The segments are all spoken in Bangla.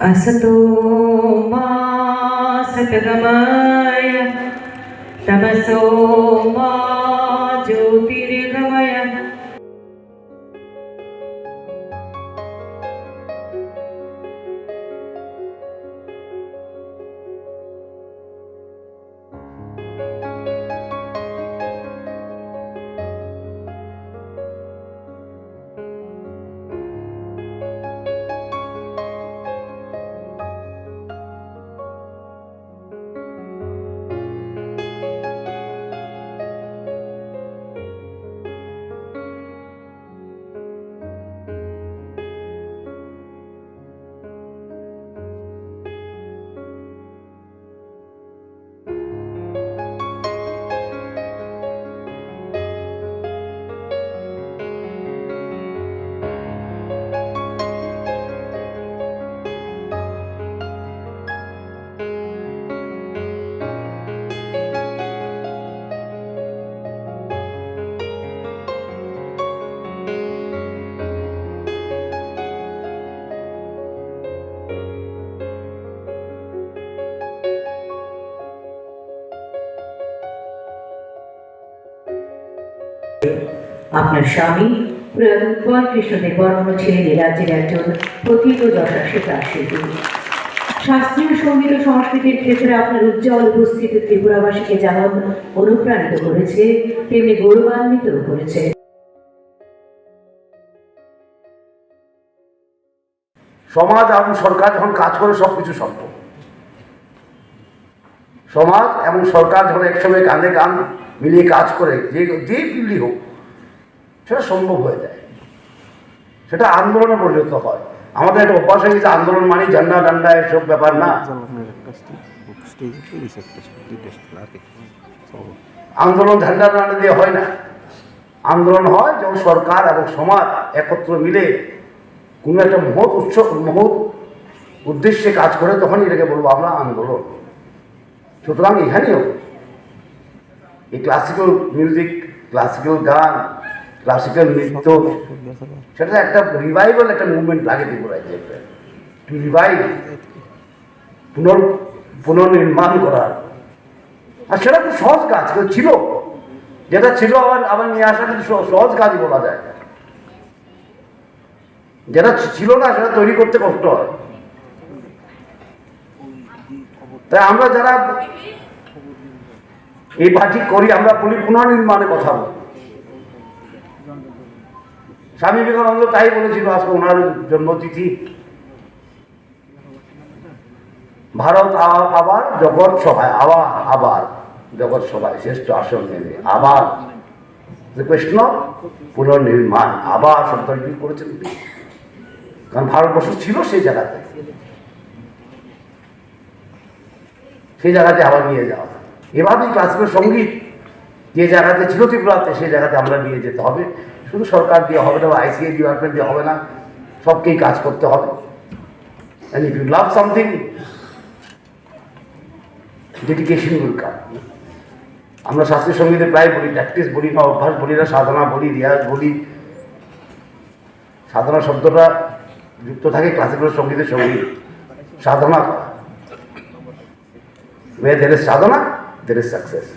असतो मा सतगमय तमसो मा আপনার স্বামী প্রয়াত কৃষ্ণদেব বর্মন ছিলেন এ রাজ্যের একজন প্রথিত যশস্বী শিল্পী শাস্ত্রীয় সংগীত ও সংস্কৃতির ক্ষেত্রে আপনার উজ্জ্বল উপস্থিতি ত্রিপুরাবাসীকে যেমন অনুপ্রাণিত করেছে, তেমনি গৌরবান্বিত করেছে। সমাজ এবং সরকার যখন কাজ করে সব কিছু সম্ভব সমাজ এবং সরকার যখন একসঙ্গে কাঁধে কান মিলিয়ে কাজ করে, যে যে ফিল্ডই হোক, সেটা সম্ভব হয়ে যায়। সেটা আন্দোলনে পরিণত হয়। আমাদের একটা অভ্যাস হয়ে গেছে, আন্দোলন মানে ঝান্ডা ডান্ডা এসব ব্যাপার না। আন্দোলন ঝান্ডা ডান্ডা দিয়ে হয় না। আন্দোলন হয় যখন সরকার এবং সমাজ একত্র মিলে কোনো একটা মহৎ উৎসব মহৎ উদ্দেশ্যে কাজ করে, তখনই এটাকে বলব আমরা আন্দোলন। সুতরাং এখানেও এই ক্লাসিক্যাল মিউজিক ক্লাসিক্যাল গান ক্লাসিক্যাল নৃত্য, সেটা একটা রিভাইভাল একটা মুভমেন্ট লাগে ত্রিপুরায় যে টু রিভাইভ পুনর, পুনর্নির্মাণ করার আর সেটা খুব সহজ কাজ ছিল? যেটা ছিল আবার আবার নিয়ে আসা কিন্তু সহজ কাজই বলা যায়। যেটা ছিল না, সেটা তৈরি করতে কষ্ট হয়। তাই আমরা যারা এই পার্টি করি, আমরা বলি পুনর্নির্মাণের কথা বলি। স্বামী বিবেকানন্দ তাই বলেছিল, আজকে ওনার জন্মতিথি। ভারত আবার জগৎ সভায়, আবার আবার, জগৎ সভায় শ্রেষ্ঠ আসন নেবে। আবার কৃষ্ণ পুনর্নির্মাণ, আবার সন্তানটি করেছেন কারণ ভারতবর্ষ ছিল সেই জায়গাতে। সেই জায়গাতে আবার নিয়ে যাওয়া। এভাবেই ক্লাসিক্যাল সংগীত যে জায়গাতে ছিল ত্রিপুরাতে, সেই জায়গাতে আমরা নিয়ে যেতে হবে। শুধু সরকার দিয়ে হবে না, বা আইসিআই ডিপার্টমেন্ট দিয়ে হবে না, সবকেই কাজ করতে হবে। And if you love something dedication আমরা শাস্ত্রীয় সঙ্গীতে প্রায় বলি প্র্যাকটিস বলি না অভ্যাস বলি না, সাধনা বলি রিয়াজ বলি। সাধনা শব্দটা যুক্ত থাকে ক্লাসিক্যাল সঙ্গীতের সঙ্গে। সাধনা। করা where there is success.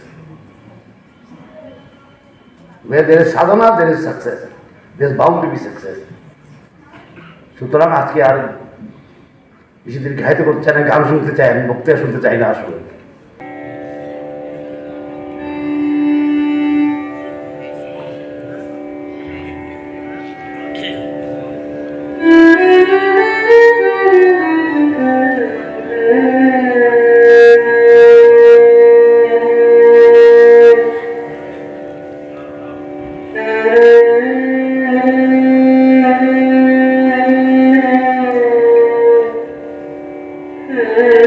Where there is sadhana, there is success. There is bound to be success. সুতরাং আজকে আর বেশি দিন খাইতে করতে চাই না গান শুনতে চাই আমি বক্তৃতা শুনতে চাই না আসলে You.